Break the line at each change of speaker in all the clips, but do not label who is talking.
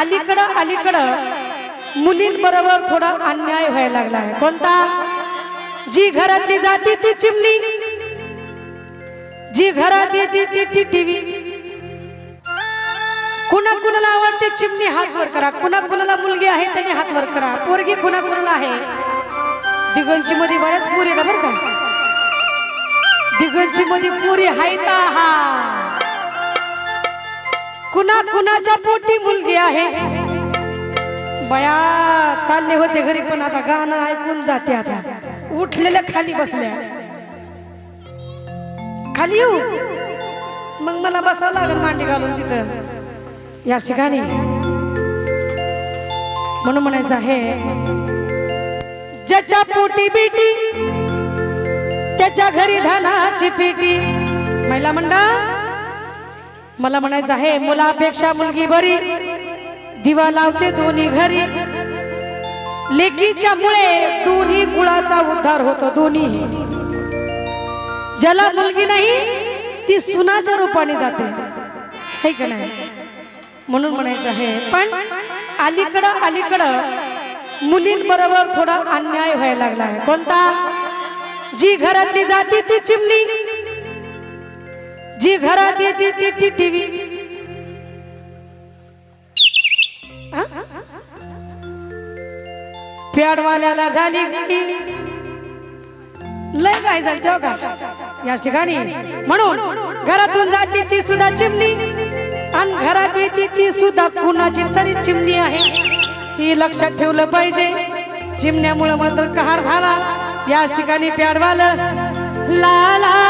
अलीकडं अलीकडं. मुलींबरोबर थोडा अन्याय व्हायला लागला आहे कोणता? जी घरातली जाती ती चिमणी. जी घरात येते ती ती टीव्ही कुणा कुणाला आवडते चिमणी हात वर करा. कुणा कुणाला मुलगी आहे त्यांनी हात वर करा. पोरगी कुणा कुणाला आहे? दिगंची मध्ये बऱ्याच पुरी का बरं का. दिगंची मध्ये पुरी हायता हा. कुणा कुणाच्या पोटी मुलगी आहे? बया चालले होते घरी पण आता गाणं ऐकून जाते आता. उठलेल्या खाली बसल्या. खाली येऊ? मग मला बसावं लागेल मांडी घालून तिथं. या ठिकाणी. म्हणून म्हणायचं आहे ज्याच्या पोटी बेटी त्याच्या घरी धनाची पेटी. महिला मंडळ मला म्हणायचं आहे मुलापेक्षा मुलगी बरी. दिवा लावते दोन्ही घरी. लेकीच्या मुळे दोन्ही कुळाचा उद्धार होतो दोन्ही ज्याला मुलगी नाही ती सुनाच्या रूपाने जाते. है का नाही? म्हणून म्हणायचं आहे पण अलीकडं अलीकडं मुलींबरोबर थोडा अन्याय व्हायला लागला आहे. कोणता? जी घरातली जाती ती चिमणी. जी घरात येते ती टी टीव्ही प्याडवाल्याला झाली लय काय झालं तेव्हा का या ठिकाणी म्हणून घरातून जाते ती सुद्धा चिमणी. आणि घरात येते ती सुद्धा कुणाची तरी चिमणी आहे. ही लक्षात ठेवलं पाहिजे. चिमण्यामुळे मात्र कहार झाला. या ठिकाणी प्याडवालं. ला ला.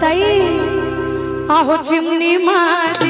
ताई. आहो चिमणी माझी.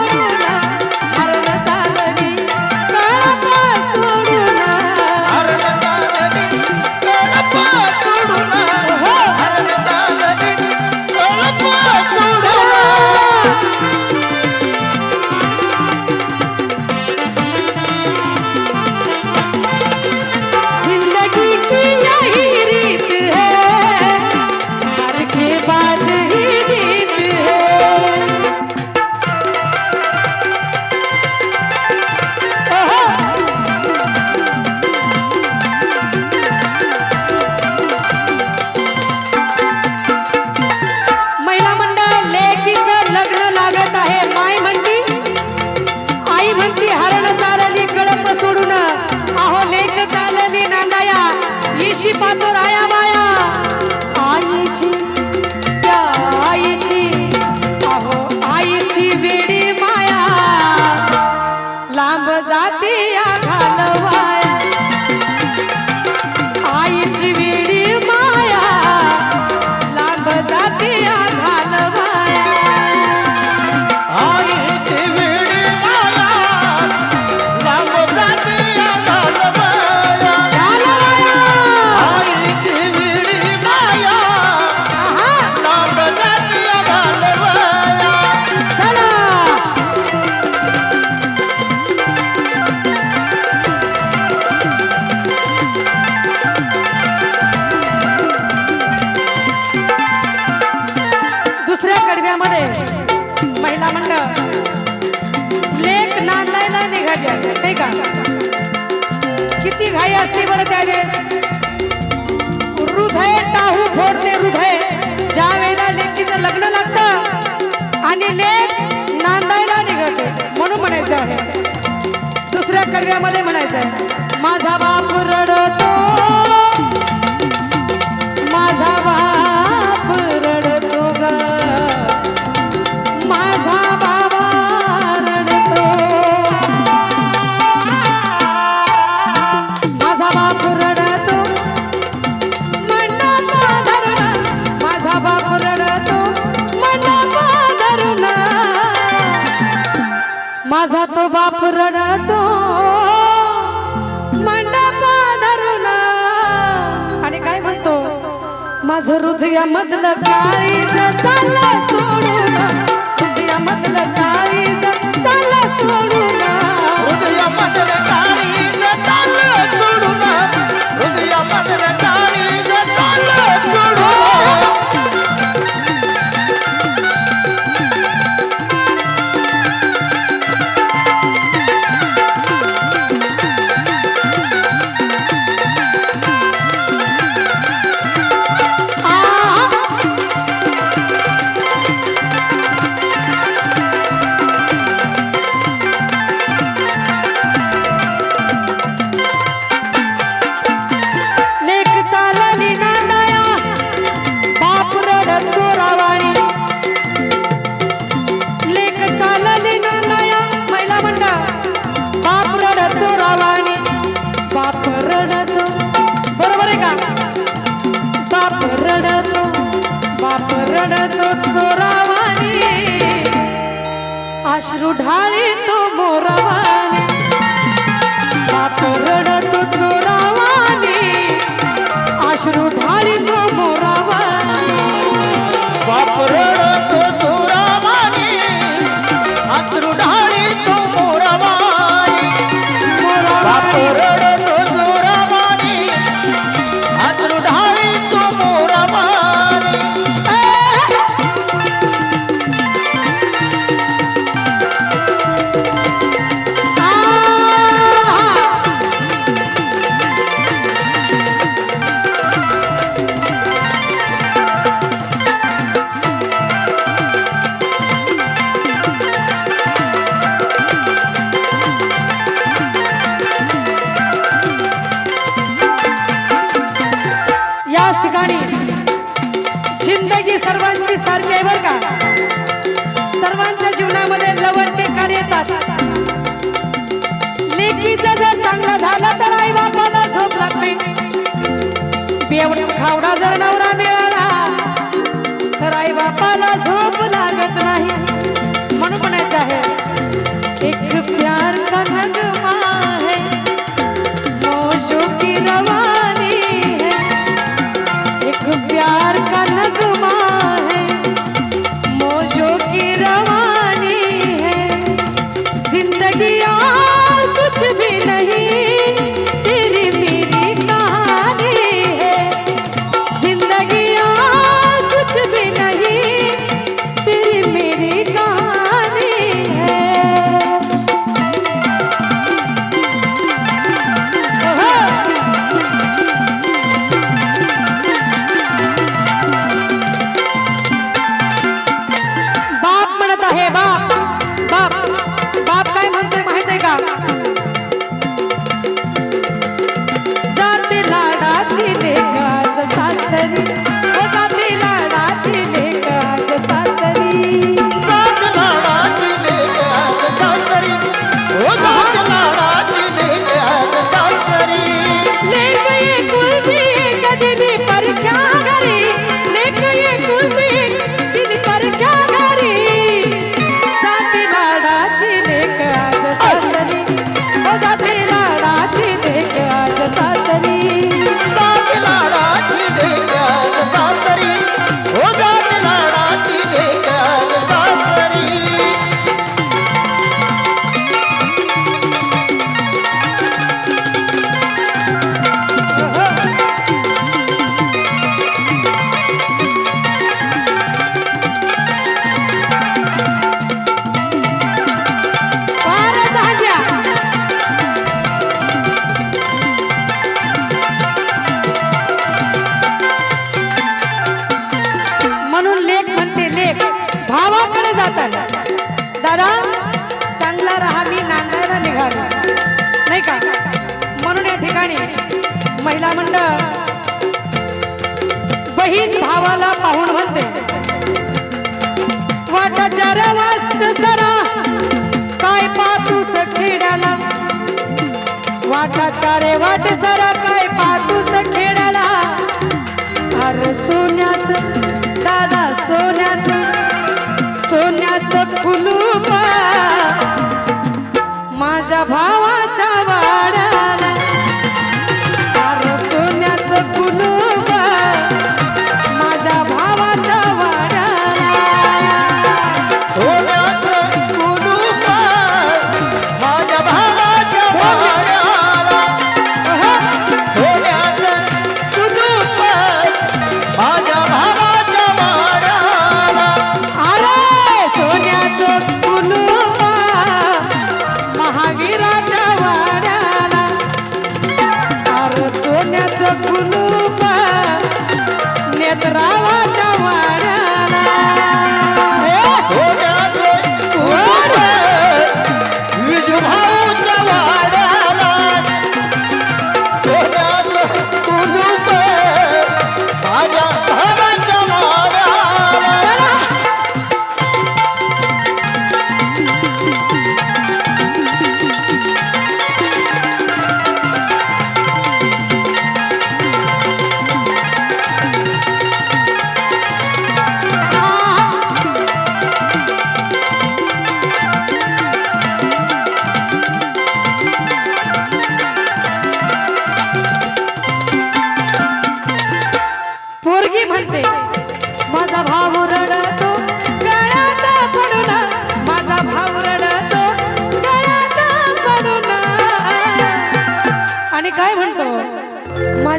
ঋষি পাথর আয়া किती घाई असते बरं त्यावेळेस? हृदय टाहू फोडते हृदय. ज्या वेळेला लेकीचं लग्न लागतं आणि लेख नांदायला निघते म्हणून म्हणायचं आहे. दुसऱ्या कडव्यामध्ये म्हणायचं आहे माझा बाप रडतो. या मधलं काळीच चाललं. ঢাল ही सर्वांची सारखी आहे का? सर्वांच्या जीवनामध्ये लवडते कार्य येतात. लेकीचा जर चांगला झाला तर आई बाबाला झोप लागते. खावडा जर भावाकडे जाताना दादा चांगला राहा मी नांदायला निघालो. नाही का? म्हणून या ठिकाणी महिला मंडळ बहीण भावाला पाहून म्हणते वाटाचार वास्त सरा काय पाहतू सखेड्याला? वाटाचारे वाट सरा काय पाहतू सखेड्याला? अरे सोन्याच दादा माझ्या भावा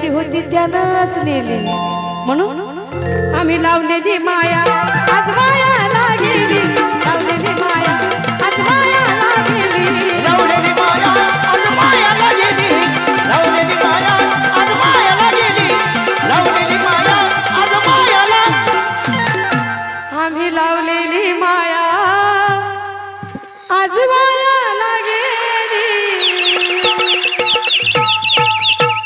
ज्याची होती त्यानंच नेली. म्हणून आम्ही लावलेली माया. आज माया